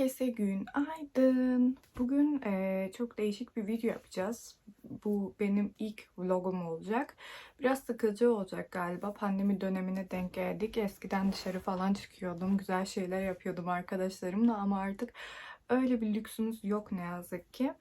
Herkese günaydın. Bugün eee, çok değişik bir video yapacağız. Bu benim ilk vlogum olacak. Biraz sıkıcı olacak galiba. Pandemi dönemine denk geldik. Eskiden dışarı falan çıkıyordum. Güzel şeyler yapıyordum arkadaşlarımla ama artık öyle bir lüksümüz yok ne yazık ki.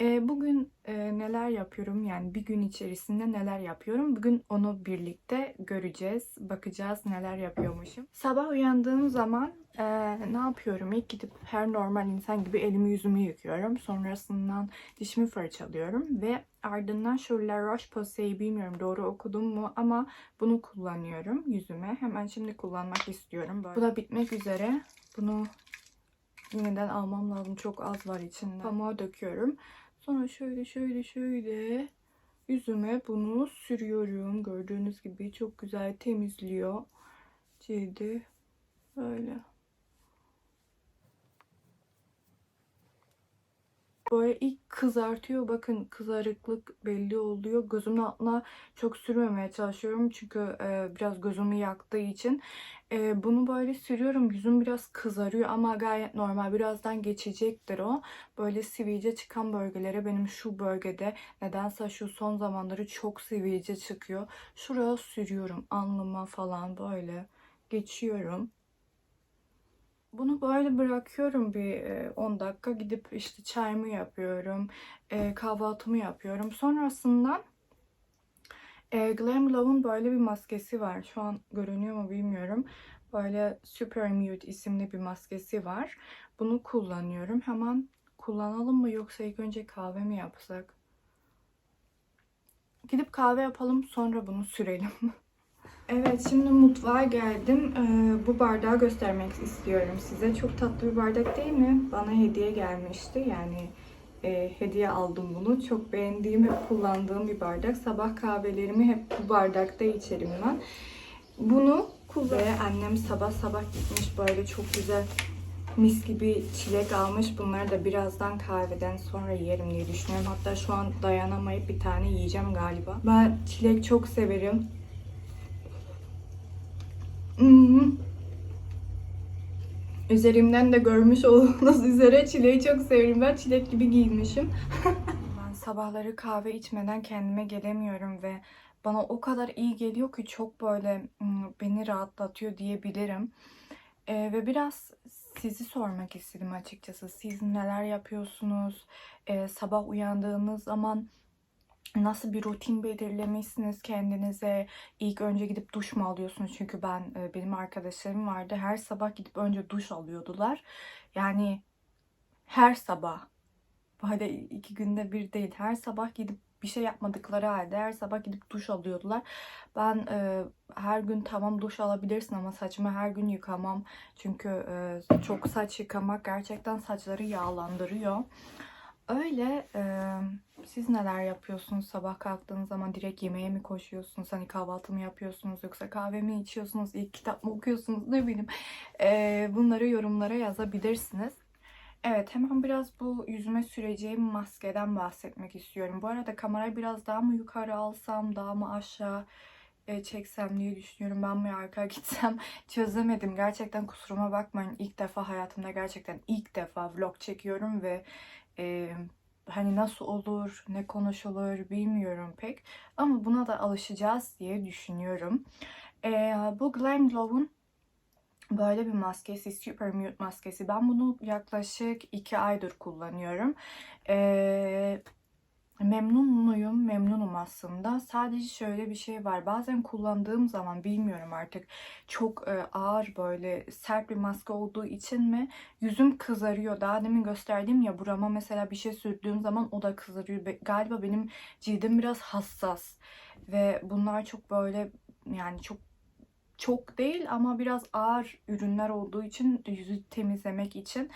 Eee, bugün eee, neler yapıyorum yani bir gün içerisinde neler yapıyorum bugün onu birlikte göreceğiz bakacağız neler yapıyormuşum. Sabah uyandığım zaman eee, ne yapıyorum ilk gidip her normal insan gibi elimi yüzümü yıkıyorum sonrasından dişimi fırçalıyorum ve ardından şu La Roche-Posay'i bilmiyorum doğru okudum mu ama bunu kullanıyorum yüzüme hemen şimdi kullanmak istiyorum. Böyle. Bu da bitmek üzere bunu yeniden almam lazım çok az var içinde. Pamuğa döküyorum. Sonra şöyle şöyle şöyle yüzüme bunu sürüyorum. Gördüğünüz gibi çok güzel temizliyor cildi. Böyle. Böyle ilk kızartıyor. Bakın kızarıklık belli oluyor. Gözümün altına çok sürmemeye çalışıyorum. Çünkü e, biraz gözümü yaktığı için. E, bunu böyle sürüyorum. Yüzüm biraz kızarıyor ama gayet normal. Birazdan geçecektir o. Böyle sivilce çıkan bölgelere benim şu bölgede nedense şu son zamanları çok sivilce çıkıyor. Şuraya sürüyorum. Alnıma falan böyle geçiyorum. Bunu böyle bırakıyorum bir e, 10 dakika. Gidip işte çayımı yapıyorum. kahvaltımı yapıyorum. Sonrasında Glam Glove'un böyle bir maskesi var. Şu an görünüyor mu bilmiyorum. Böyle Super Mute isimli bir maskesi var. Bunu kullanıyorum. Hemen kullanalım mı yoksa ilk önce kahve mi yapsak? Gidip kahve yapalım sonra bunu sürelim. Evet şimdi mutfağa geldim. Ee, bu bardağı göstermek istiyorum size. Çok tatlı bir bardak değil mi? Bana hediye gelmişti. Yani e, hediye aldım bunu. Çok beğendiğim, hep kullandığım bir bardak. Sabah kahvelerimi hep bu bardakta içerim ben. Bunu. Ve annem sabah sabah gitmiş böyle çok güzel mis gibi çilek almış. Bunları da birazdan kahveden sonra yerim diye düşünüyorum. Hatta şu an dayanamayıp bir tane yiyeceğim galiba. Ben çilek çok severim. Üzerimden de görmüş olduğunuz üzere çileği çok severim. Ben çilek gibi giyinmişim. ben sabahları kahve içmeden kendime gelemiyorum ve bana o kadar iyi geliyor ki çok böyle beni rahatlatıyor diyebilirim. Ee, ve biraz sizi sormak istedim açıkçası. Siz neler yapıyorsunuz? Ee, sabah uyandığınız zaman nasıl bir rutin belirlemişsiniz kendinize? İlk önce gidip duş mu alıyorsunuz? Çünkü ben e, benim arkadaşlarım vardı. Her sabah gidip önce duş alıyordular. Yani her sabah. Böyle iki günde bir değil. Her sabah gidip bir şey yapmadıkları halde her sabah gidip duş alıyordular. Ben e, her gün tamam duş alabilirsin ama saçımı her gün yıkamam. Çünkü e, çok saç yıkamak gerçekten saçları yağlandırıyor. Öyle e, siz neler yapıyorsunuz sabah kalktığınız zaman direkt yemeğe mi koşuyorsunuz? Hani kahvaltı mı yapıyorsunuz yoksa kahve mi içiyorsunuz? İlk kitap mı okuyorsunuz? Ne bileyim. E, bunları yorumlara yazabilirsiniz. Evet hemen biraz bu yüzüme süreceğim maskeden bahsetmek istiyorum. Bu arada kamerayı biraz daha mı yukarı alsam daha mı aşağı e, çeksem diye düşünüyorum. Ben mi arka gitsem çözemedim. Gerçekten kusuruma bakmayın. İlk defa hayatımda gerçekten ilk defa vlog çekiyorum ve e, hani nasıl olur, ne konuşulur bilmiyorum pek. Ama buna da alışacağız diye düşünüyorum. E, bu Glam Glow'un böyle bir maskesi, Super Mute maskesi. Ben bunu yaklaşık 2 aydır kullanıyorum. Eee Memnun muyum? Memnunum aslında. Sadece şöyle bir şey var. Bazen kullandığım zaman bilmiyorum artık çok e, ağır böyle sert bir maske olduğu için mi yüzüm kızarıyor. Daha demin gösterdiğim ya burama mesela bir şey sürdüğüm zaman o da kızarıyor. Galiba benim cildim biraz hassas ve bunlar çok böyle yani çok çok değil ama biraz ağır ürünler olduğu için yüzü temizlemek için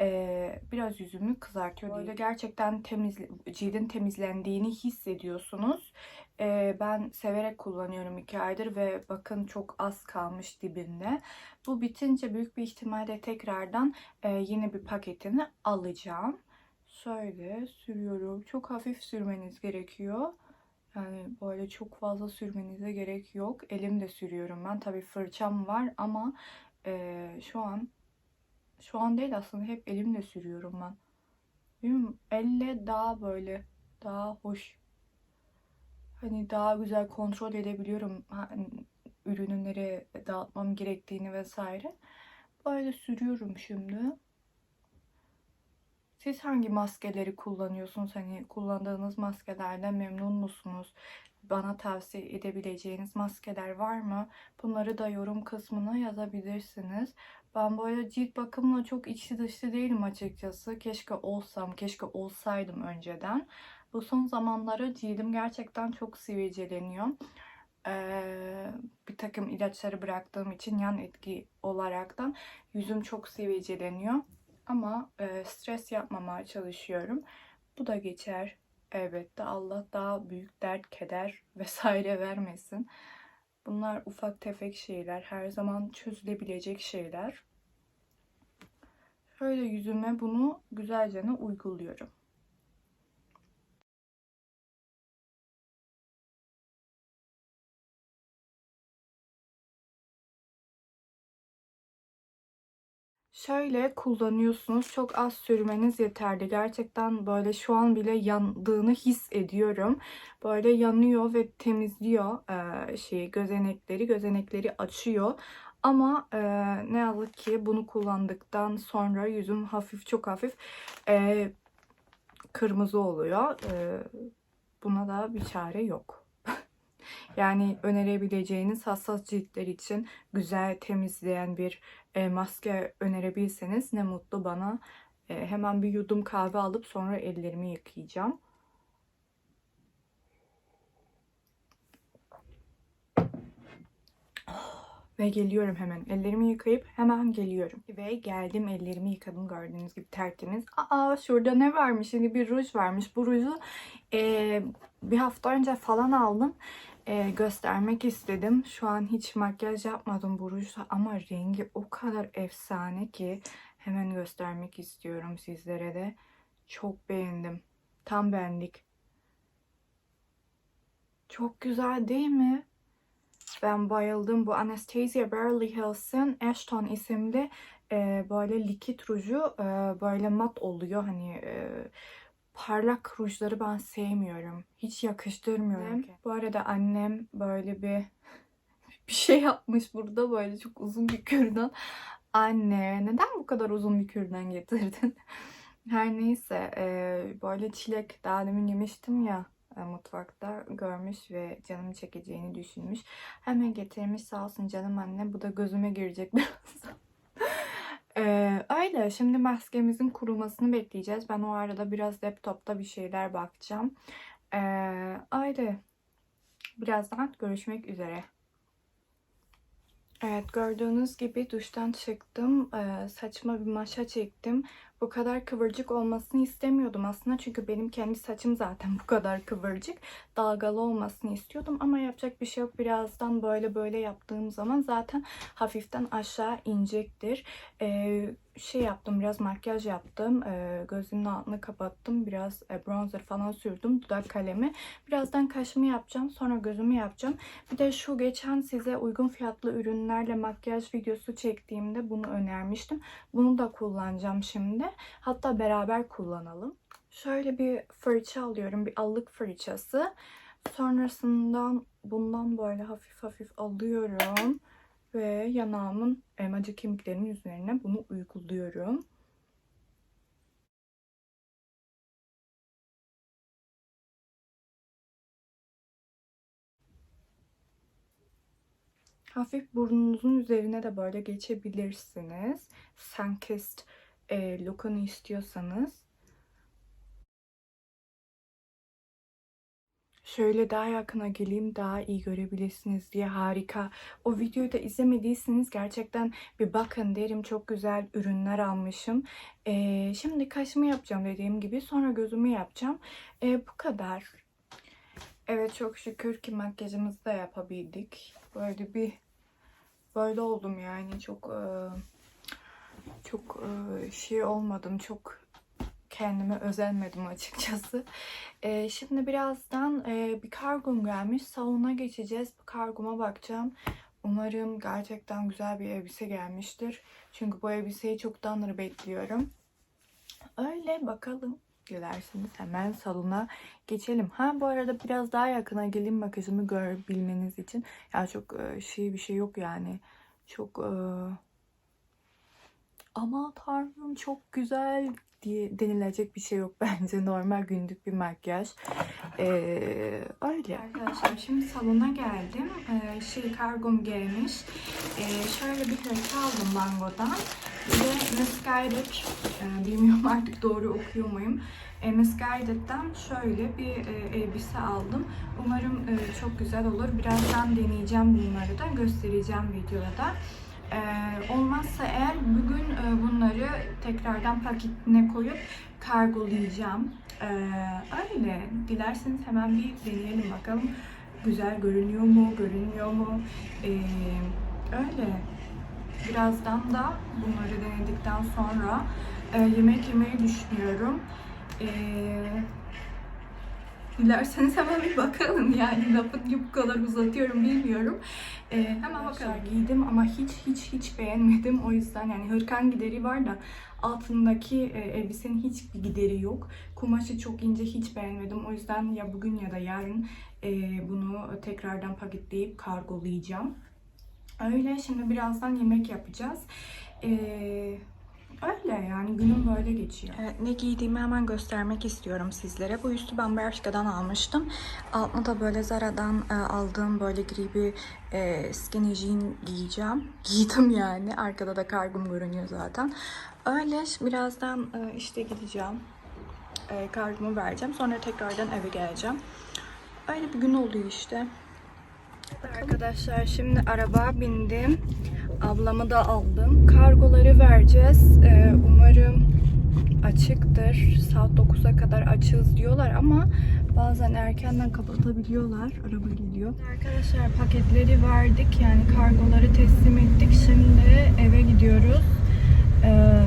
e, biraz yüzümü kızartıyor. Böyle gerçekten temiz, cildin temizlendiğini hissediyorsunuz. E, ben severek kullanıyorum iki aydır ve bakın çok az kalmış dibinde. Bu bitince büyük bir ihtimalle tekrardan e, yeni bir paketini alacağım. Şöyle sürüyorum. Çok hafif sürmeniz gerekiyor. Yani böyle çok fazla sürmenize gerek yok. Elimde sürüyorum ben. Tabii fırçam var ama e, şu an Şu an değil aslında hep elimle sürüyorum ben. Bilmiyorum, elle daha böyle daha hoş. Hani daha güzel kontrol edebiliyorum hani ürünü nereye dağıtmam gerektiğini vesaire. Böyle sürüyorum şimdi. Siz hangi maskeleri kullanıyorsunuz? Hani kullandığınız maskelerden memnun musunuz? Bana tavsiye edebileceğiniz maskeler var mı? Bunları da yorum kısmına yazabilirsiniz. Ben böyle cilt bakımla çok içli dışlı değilim açıkçası. Keşke olsam, keşke olsaydım önceden. Bu son zamanlarda cildim gerçekten çok sivilceleniyor. Ee, bir takım ilaçları bıraktığım için yan etki olaraktan yüzüm çok sivilceleniyor. Ama e, stres yapmamaya çalışıyorum. Bu da geçer. Elbette Allah daha büyük dert, keder vesaire vermesin. Bunlar ufak tefek şeyler. Her zaman çözülebilecek şeyler. Şöyle yüzüme bunu güzelce uyguluyorum. Şöyle kullanıyorsunuz. Çok az sürmeniz yeterli. Gerçekten böyle şu an bile yandığını hissediyorum. Böyle yanıyor ve temizliyor e, şeyi gözenekleri. Gözenekleri açıyor. Ama e, ne yazık ki bunu kullandıktan sonra yüzüm hafif çok hafif e, kırmızı oluyor. E, buna da bir çare yok. Yani önerebileceğiniz hassas ciltler için güzel temizleyen bir e, maske önerebilseniz ne mutlu bana. E, hemen bir yudum kahve alıp sonra ellerimi yıkayacağım. Ve geliyorum hemen. Ellerimi yıkayıp hemen geliyorum. Ve geldim ellerimi yıkadım gördüğünüz gibi tertemiz. Aa şurada ne varmış? Şimdi bir ruj varmış. Bu ruju e, bir hafta önce falan aldım. E, göstermek istedim. Şu an hiç makyaj yapmadım bu rujla ama rengi o kadar efsane ki hemen göstermek istiyorum sizlere de. Çok beğendim. Tam benlik. Çok güzel değil mi? Ben bayıldım. Bu Anastasia Beverly Hills'in Ashton isimli e, böyle likit ruju e, böyle mat oluyor. Hani e, parlak rujları ben sevmiyorum. Hiç yakıştırmıyorum. ki. Bu arada annem böyle bir bir şey yapmış burada böyle çok uzun bir kürdan. Anne neden bu kadar uzun bir kürdan getirdin? Her neyse e, böyle çilek daha demin yemiştim ya e, mutfakta görmüş ve canımı çekeceğini düşünmüş. Hemen getirmiş sağ olsun canım anne. Bu da gözüme girecek biraz. Ee, öyle. Şimdi maskemizin kurumasını bekleyeceğiz. Ben o arada biraz laptopta bir şeyler bakacağım. Ee, öyle. Birazdan görüşmek üzere. Evet gördüğünüz gibi duştan çıktım. Ee, saçma bir maşa çektim. Bu kadar kıvırcık olmasını istemiyordum aslında. Çünkü benim kendi saçım zaten bu kadar kıvırcık. Dalgalı olmasını istiyordum. Ama yapacak bir şey yok. Birazdan böyle böyle yaptığım zaman zaten hafiften aşağı inecektir. Ee, şey yaptım biraz makyaj yaptım. Ee, gözümün altını kapattım. Biraz e, bronzer falan sürdüm. Dudak kalemi. Birazdan kaşımı yapacağım. Sonra gözümü yapacağım. Bir de şu geçen size uygun fiyatlı ürünlerle makyaj videosu çektiğimde bunu önermiştim. Bunu da kullanacağım şimdi. Hatta beraber kullanalım. Şöyle bir fırça alıyorum. Bir allık fırçası. Sonrasından bundan böyle hafif hafif alıyorum. Ve yanağımın elmacık kemiklerimin üzerine bunu uyguluyorum. Hafif burnunuzun üzerine de böyle geçebilirsiniz. Sunkissed e, look'unu istiyorsanız. Şöyle daha yakına geleyim daha iyi görebilirsiniz diye harika. O videoyu da izlemediyseniz gerçekten bir bakın derim. Çok güzel ürünler almışım. Ee, şimdi kaşımı yapacağım dediğim gibi. Sonra gözümü yapacağım. Ee, bu kadar. Evet çok şükür ki makyajımızı da yapabildik. Böyle bir böyle oldum yani çok e, çok e, şey olmadım. Çok kendime özenmedim açıkçası. Ee, şimdi birazdan e, bir kargom gelmiş. Salona geçeceğiz. Bu kargoma bakacağım. Umarım gerçekten güzel bir elbise gelmiştir. Çünkü bu elbiseyi çoktandır bekliyorum. Öyle bakalım. Dilerseniz hemen salona geçelim. Ha bu arada biraz daha yakına gelin makyajımı görebilmeniz için. Ya çok e, şey bir şey yok yani. Çok e, ama tanrım çok güzel diye denilecek bir şey yok bence. Normal günlük bir makyaj. Ee, öyle. Arkadaşlar şimdi salona geldim. Ee, şey kargom gelmiş. Ee, şöyle bir hırka aldım Mango'dan. Bir de Misguided, e, bilmiyorum artık doğru okuyor muyum. E, Misguided'den şöyle bir e, elbise aldım. Umarım e, çok güzel olur. Birazdan deneyeceğim bunları da. Göstereceğim videoda da. Ee, olmazsa eğer bugün e, bunları tekrardan paketine koyup kargolayacağım. Ee, öyle. Dilerseniz hemen bir deneyelim bakalım. Güzel görünüyor mu, görünmüyor mu? Ee, öyle. Birazdan da bunları denedikten sonra e, yemek yemeyi düşünüyorum. Ee, Dilerseniz hemen bir bakalım yani lafı bu kadar uzatıyorum bilmiyorum. Ee, hemen bakalım. Giydim ama hiç hiç hiç beğenmedim. O yüzden yani hırkan gideri var da altındaki e, elbisenin hiçbir gideri yok. Kumaşı çok ince hiç beğenmedim. O yüzden ya bugün ya da yarın e, bunu tekrardan paketleyip kargolayacağım. Öyle şimdi birazdan yemek yapacağız. Ee, Öyle yani günüm böyle geçiyor. Evet, ne giydiğimi hemen göstermek istiyorum sizlere. Bu üstü ben Bershka'dan almıştım. Altına da böyle Zara'dan e, aldığım böyle gri bir e, skinny jean giyeceğim. Giydim yani. Arkada da kargım görünüyor zaten. Öyle birazdan e, işte gideceğim. E, kargımı vereceğim. Sonra tekrardan eve geleceğim. Öyle bir gün oluyor işte. Arkadaşlar şimdi araba bindim. Ablamı da aldım. Kargoları vereceğiz. Ee, umarım açıktır. Saat 9'a kadar açığız diyorlar ama bazen erkenden kapatabiliyorlar. Araba geliyor. Arkadaşlar paketleri verdik. Yani kargoları teslim ettik. Şimdi eve gidiyoruz. Ee,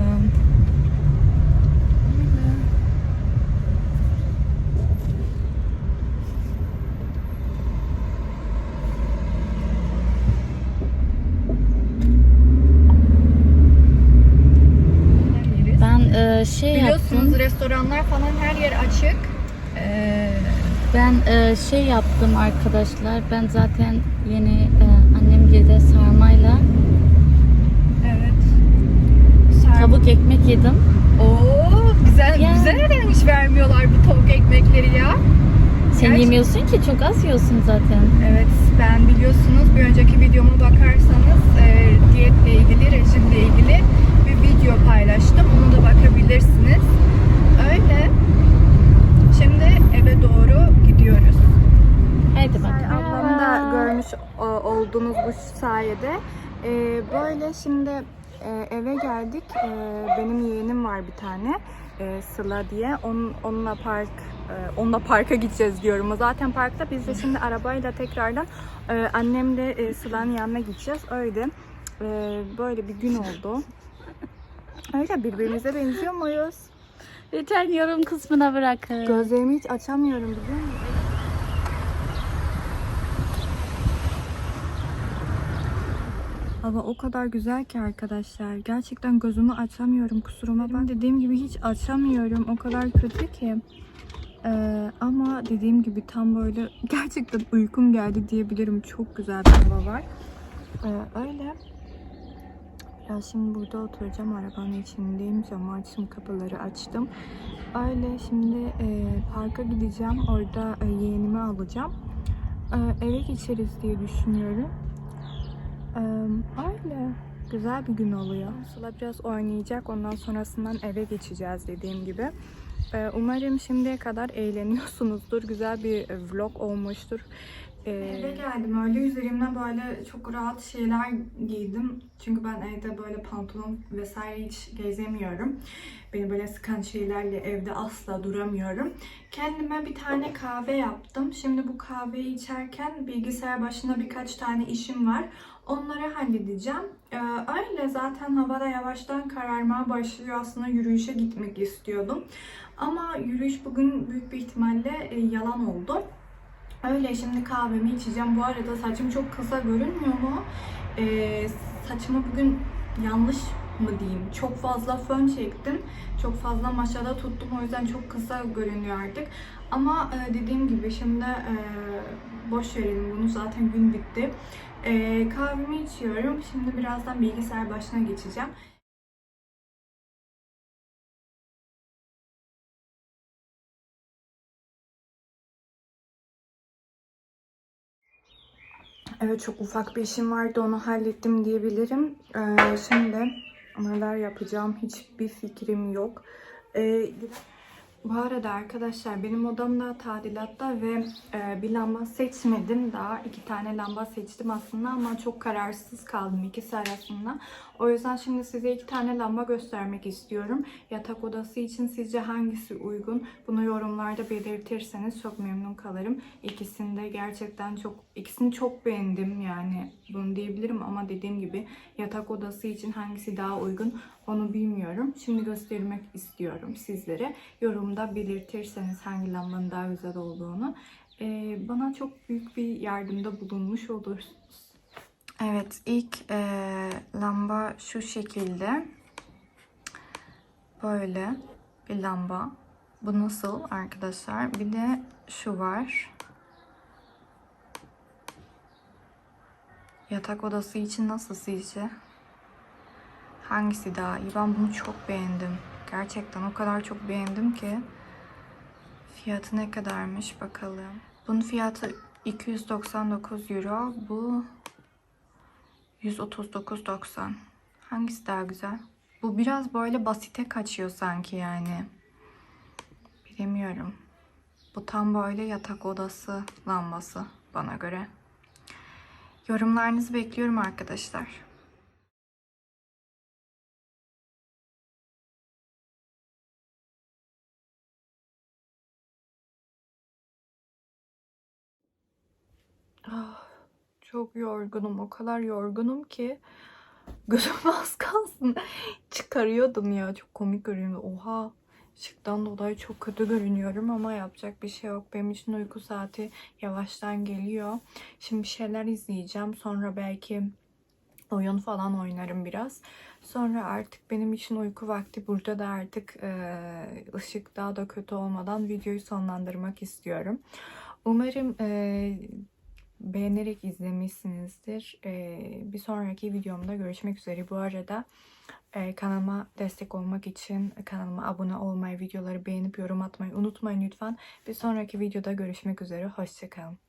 yeriz. Ben e, şey Biliyorsunuz yaptım. Restoranlar falan her yer açık. Ee, Ben e, şey yaptım arkadaşlar. Ben zaten yeni e, annem de sarmayla evet. Sarma. tavuk ekmek yedim. Oo güzel Ya. güzel ödemiş vermiyorlar bu tavuk ekmekleri ya. Sen Gerçi- yemiyorsun ki çok az yiyorsun zaten. Evet ben biliyorsunuz bir önceki videoma bakarsanız e, diyetle ilgili, rejimle ilgili bir video paylaştım. Onu da bakabilirsiniz. Öyle. Şimdi eve doğru gidiyoruz. Hadi bak. Ablamı da görmüş o- oldunuz bu sayede. Ee, böyle şimdi e, eve geldik. Ee, benim yeğenim var bir tane. e, Sıla diye. Onun, onunla park e, onunla parka gideceğiz diyorum. Zaten parkta. Biz de şimdi arabayla tekrardan e, annemle e, Sıla'nın yanına gideceğiz. Öyle. E, böyle bir gün oldu. Öyle birbirimize benziyor muyuz? Lütfen yorum kısmına bırakın. Gözlerimi hiç açamıyorum biliyor musun? Hava o kadar güzel ki arkadaşlar. Gerçekten gözümü açamıyorum. Kusuruma ben dediğim gibi hiç açamıyorum. O kadar kötü ki. Ee, ama dediğim gibi tam böyle gerçekten uykum geldi diyebilirim. Çok güzel bir hava var. Ee, öyle. Ya şimdi burada oturacağım. Arabanın içindeyim. Camı açtım. Kapıları açtım. Öyle şimdi e, parka gideceğim. Orada e, yeğenimi alacağım. E, eve geçeriz diye düşünüyorum. E, öyle. Güzel bir gün oluyor. Sıla biraz oynayacak. Ondan sonrasından eve geçeceğiz dediğim gibi. E, umarım şimdiye kadar eğleniyorsunuzdur. Güzel bir vlog olmuştur. E, Eve geldim. Öyle üzerimden böyle çok rahat şeyler giydim. Çünkü ben evde böyle pantolon vesaire hiç gezemiyorum. Beni böyle sıkan şeylerle evde asla duramıyorum. Kendime bir tane kahve yaptım. Şimdi bu kahveyi içerken bilgisayar başında birkaç tane işim var. Onları halledeceğim. Ee, öyle zaten havada yavaştan kararmaya başlıyor. Aslında yürüyüşe gitmek istiyordum. Ama yürüyüş bugün büyük bir ihtimalle e, yalan oldu. Öyle şimdi kahvemi içeceğim. Bu arada saçım çok kısa görünmüyor mu? Ee, saçımı bugün yanlış mı diyeyim? Çok fazla fön çektim. Çok fazla maşada tuttum. O yüzden çok kısa görünüyor artık. Ama e, dediğim gibi şimdi e, boş verelim bunu. Zaten gün bitti. E, kahvemi içiyorum. Şimdi birazdan bilgisayar başına geçeceğim. Evet çok ufak bir işim vardı onu hallettim diyebilirim. Ee, şimdi neler yapacağım hiçbir fikrim yok. Ee, bu arada arkadaşlar benim odam da tadilatta ve e, bir lamba seçmedim daha. iki tane lamba seçtim aslında ama çok kararsız kaldım ikisi arasında. O yüzden şimdi size iki tane lamba göstermek istiyorum. Yatak odası için sizce hangisi uygun? Bunu yorumlarda belirtirseniz çok memnun kalırım. İkisini de gerçekten çok, ikisini çok beğendim yani bunu diyebilirim ama dediğim gibi yatak odası için hangisi daha uygun onu bilmiyorum. Şimdi göstermek istiyorum sizlere. Yorumda belirtirseniz hangi lambanın daha güzel olduğunu. Ee, bana çok büyük bir yardımda bulunmuş olursunuz. Evet ilk eee, lamba şu şekilde. Böyle bir lamba. Bu nasıl arkadaşlar? Bir de şu var. Yatak odası için nasıl sizce? Hangisi daha iyi? Ben bunu çok beğendim. Gerçekten o kadar çok beğendim ki. Fiyatı ne kadarmış bakalım. Bunun fiyatı 299 euro. Bu 139.90. Hangisi daha güzel? Bu biraz böyle basite kaçıyor sanki yani. Bilemiyorum. Bu tam böyle yatak odası lambası bana göre. Yorumlarınızı bekliyorum arkadaşlar. Ah, çok yorgunum. O kadar yorgunum ki gözüm az kalsın çıkarıyordum ya. Çok komik görünüyor. Oha. Işıktan dolayı çok kötü görünüyorum ama yapacak bir şey yok. Benim için uyku saati yavaştan geliyor. Şimdi bir şeyler izleyeceğim. Sonra belki oyun falan oynarım biraz. Sonra artık benim için uyku vakti. Burada da artık eee, ışık daha da kötü olmadan videoyu sonlandırmak istiyorum. Umarım eee, beğenerek izlemişsinizdir. Eee, bir sonraki videomda görüşmek üzere. Bu arada eee, kanalıma destek olmak için kanalıma abone olmayı, videoları beğenip yorum atmayı unutmayın lütfen. Bir sonraki videoda görüşmek üzere. Hoşçakalın.